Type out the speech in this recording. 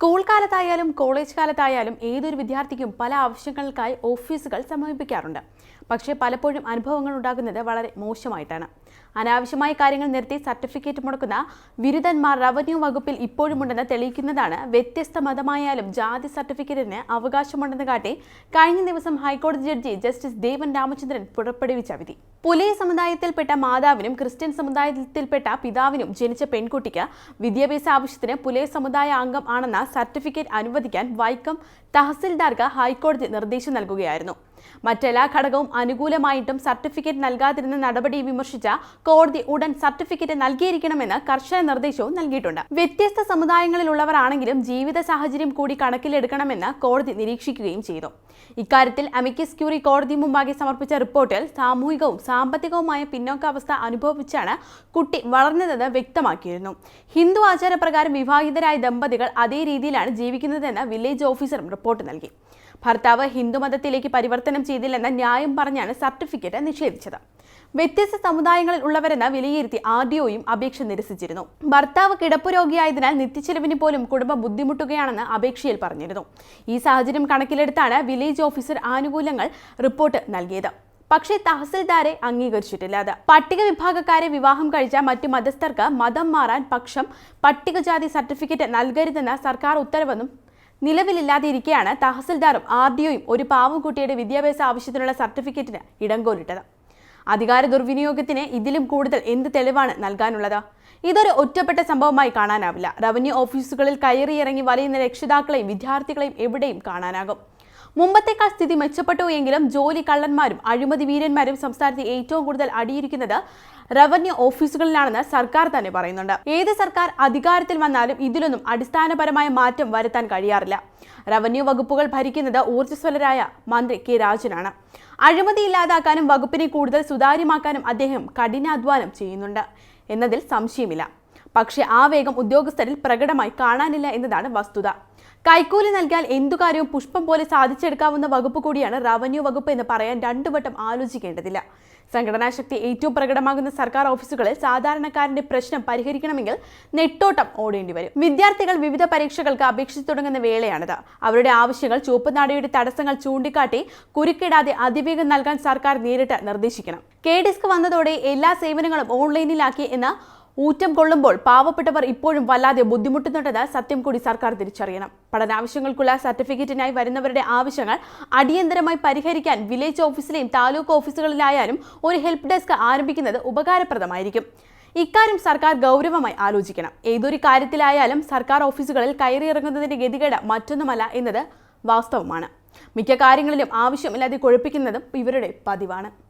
School കാലത്തായാലും college കാലത്തായാലും ഏതൊരു വിദ്യാർത്ഥിക്കും പല ആവശ്യങ്ങൾക്കായി ഓഫീസുകൾ സമീപിക്കാറുണ്ട്. പക്ഷേ പലപ്പോഴും അനുഭവങ്ങൾ ഉണ്ടാകുന്നത് വളരെ മോശമായിട്ടാണ്. അനാവശ്യമായ കാര്യങ്ങൾ നിർത്തി സർട്ടിഫിക്കറ്റ് മുടക്കുന്ന ബിരുദന്മാർ റവന്യൂ വകുപ്പിൽ ഇപ്പോഴുമുണ്ടെന്ന് തെളിയിക്കുന്നതാണ് വ്യത്യസ്ത മതമായാലും ജാതി സർട്ടിഫിക്കറ്റിന് അവകാശമുണ്ടെന്ന് കാട്ടി കഴിഞ്ഞ ദിവസം ഹൈക്കോടതി ജഡ്ജി ജസ്റ്റിസ് ദേവൻ രാമചന്ദ്രൻ പുറപ്പെടുവിച്ച വിധി. പുലയ സമുദായത്തിൽപ്പെട്ട മാതാവിനും ക്രിസ്ത്യൻ സമുദായത്തിൽപ്പെട്ട പിതാവിനും ജനിച്ച പെൺകുട്ടിക്ക് വിദ്യാഭ്യാസ ആവശ്യത്തിന് പുലേ സമുദായ അംഗം ആണെന്ന സർട്ടിഫിക്കറ്റ് അനുവദിക്കാൻ വൈക്കം തഹസിൽദാർക്ക് ഹൈക്കോടതി നിർദ്ദേശം നൽകുകയായിരുന്നു. മറ്റെല്ലാ ഘടകവും അനുകൂലമായിട്ടും സർട്ടിഫിക്കറ്റ് നൽകാതിരുന്ന നടപടി വിമർശിച്ച കോടതി ഉടൻ സർട്ടിഫിക്കറ്റ് നൽകിയിരിക്കണമെന്ന് കർശന നിർദ്ദേശവും നൽകിയിട്ടുണ്ട്. വ്യത്യസ്ത സമുദായങ്ങളിലുള്ളവരാണെങ്കിലും ജീവിത സാഹചര്യം കൂടി കണക്കിലെടുക്കണമെന്ന് കോടതി നിരീക്ഷിക്കുകയും ചെയ്തു. ഇക്കാര്യത്തിൽ അമിക്കസ് ക്യൂറി കോടതി മുമ്പാകെ സമർപ്പിച്ച റിപ്പോർട്ടിൽ സാമൂഹികവും സാമ്പത്തികവുമായ പിന്നോക്കാവസ്ഥ അനുഭവിച്ചാണ് കുട്ടി വളർന്നതെന്ന് വ്യക്തമാക്കിയിരുന്നു. ഹിന്ദു ആചാരപ്രകാരം വിവാഹിതരായ ദമ്പതികൾ അതേ രീതിയിലാണ് ജീവിക്കുന്നതെന്ന് വില്ലേജ് ഓഫീസറും റിപ്പോർട്ട് നൽകി. ഭർത്താവ് ഹിന്ദുമതത്തിലേക്ക് പരിവർത്തനം ചെയ്തില്ലെന്ന ന്യായം പറഞ്ഞാണ് സർട്ടിഫിക്കറ്റ് നിഷേധിച്ചത്. വ്യത്യസ്ത സമുദായങ്ങളിൽ ഉള്ളവരെന്ന് വിലയിരുത്തി ആർ ഡി ഒയും അപേക്ഷ നിരസിച്ചിരുന്നു. ഭർത്താവ് കിടപ്പ് രോഗിയായതിനാൽ നിത്യച്ചെലവിന് പോലും കുടുംബം ബുദ്ധിമുട്ടുകയാണെന്ന് അപേക്ഷയിൽ പറഞ്ഞിരുന്നു. ഈ സാഹചര്യം കണക്കിലെടുത്താണ് വില്ലേജ് ഓഫീസർ ആനുകൂല്യങ്ങൾ റിപ്പോർട്ട് നൽകിയത്. പക്ഷേ തഹസിൽദാരെ അംഗീകരിച്ചിട്ടില്ല അത്. പട്ടിക വിഭാഗക്കാരെ വിവാഹം കഴിച്ച മറ്റു മതസ്ഥർക്ക് മതം മാറാൻ പക്ഷം പട്ടികജാതി സർട്ടിഫിക്കറ്റ് നൽകരുതെന്ന സർക്കാർ ഉത്തരവൊന്നും നിലവിലില്ലാതിരിക്കെയാണ് തഹസിൽദാറും ആർ ഡിഒയും ഒരു പാവംകുട്ടിയുടെ വിദ്യാഭ്യാസ ആവശ്യത്തിനുള്ള സർട്ടിഫിക്കറ്റിന് ഇടംകോലിട്ടത് അധികാര ദുർവിനിയോഗത്തിന് ഇതിലും കൂടുതൽ എന്ത് തെളിവാണ് നൽകാനുള്ളത്? ഇതൊരു ഒറ്റപ്പെട്ട സംഭവമായി കാണാനാവില്ല. റവന്യൂ ഓഫീസുകളിൽ കയറിയിറങ്ങി വലയുന്ന രക്ഷിതാക്കളെയും വിദ്യാർത്ഥികളെയും എവിടെയും കാണാനാകും. മുമ്പത്തേക്കാൾ സ്ഥിതി മെച്ചപ്പെട്ടു എങ്കിലും ജോലി കള്ളന്മാരും അഴിമതി വീരന്മാരും സംസ്ഥാനത്ത് ഏറ്റവും കൂടുതൽ അടിയിരിക്കുന്നത് റവന്യൂ ഓഫീസുകളിലാണെന്ന് സർക്കാർ തന്നെ പറയുന്നുണ്ട്. ഏത് സർക്കാർ അധികാരത്തിൽ വന്നാലും ഇതിലൊന്നും അടിസ്ഥാനപരമായ മാറ്റം വരുത്താൻ കഴിയാറില്ല. റവന്യൂ വകുപ്പുകൾ ഭരിക്കുന്നത് ഊർജസ്വലരായ മന്ത്രി കെ രാജനാണ്. അഴിമതി ഇല്ലാതാക്കാനും വകുപ്പിനെ കൂടുതൽ സുതാര്യമാക്കാനും അദ്ദേഹം കഠിനാധ്വാനം ചെയ്യുന്നുണ്ട്. എന്നതിൽ സംശയമില്ല. പക്ഷേ ആ വേഗം ഉദ്യോഗസ്ഥരിൽ പ്രകടമായി കാണാനില്ല എന്നതാണ് വസ്തുത. കൈക്കൂലി നൽകിയാൽ എന്തു കാര്യവും പുഷ്പം പോലെ സാധിച്ചെടുക്കാവുന്ന വകുപ്പ് കൂടിയാണ് റവന്യൂ വകുപ്പ് എന്ന് പറയാൻ രണ്ടു വട്ടം ആലോചിക്കേണ്ടതില്ല. സംഘടനാ ശക്തി ഏറ്റവും പ്രകടമാകുന്ന സർക്കാർ ഓഫീസുകളിൽ സാധാരണക്കാരന്റെ പ്രശ്നം പരിഹരിക്കണമെങ്കിൽ നെട്ടോട്ടം ഓടേണ്ടി വരും. വിദ്യാർത്ഥികൾ വിവിധ പരീക്ഷകൾക്ക് അപേക്ഷിച്ചു തുടങ്ങുന്ന വേളയാണിത്. അവരുടെ ആവശ്യങ്ങൾ ചുവപ്പുനാടയുടെ തടസ്സങ്ങൾ ചൂണ്ടിക്കാട്ടി കുരുക്കിടാതെ അതിവേഗം നൽകാൻ സർക്കാർ നേരിട്ട് നിർദ്ദേശിക്കണം. കെ ഡിസ്ക് വന്നതോടെ എല്ലാ സേവനങ്ങളും ഓൺലൈനിലാക്കി എന്ന ഊറ്റം കൊള്ളുമ്പോൾ പാവപ്പെട്ടവർ ഇപ്പോഴും വല്ലാതെ ബുദ്ധിമുട്ടുന്നുണ്ടെന്ന് സത്യം കൂടി സർക്കാർ തിരിച്ചറിയണം. പഠനാവശ്യങ്ങൾക്കുള്ള സർട്ടിഫിക്കറ്റിനായി വരുന്നവരുടെ ആവശ്യങ്ങൾ അടിയന്തരമായി പരിഹരിക്കാൻ വില്ലേജ് ഓഫീസിലെയും താലൂക്ക് ഓഫീസുകളിലായാലും ഒരു ഹെൽപ്പ് ഡെസ്ക് ആരംഭിക്കുന്നത് ഉപകാരപ്രദമായിരിക്കും. ഇക്കാര്യം സർക്കാർ ഗൗരവമായി ആലോചിക്കണം. ഏതൊരു കാര്യത്തിലായാലും സർക്കാർ ഓഫീസുകളിൽ കയറിയിറങ്ങുന്നതിന്റെ ഗതികേട് മറ്റൊന്നുമല്ല എന്നത് വാസ്തവമാണ്. മിക്ക കാര്യങ്ങളിലും ആവശ്യമില്ലാതെ കുഴപ്പിക്കുന്നതും ഇവരുടെ പതിവാണ്.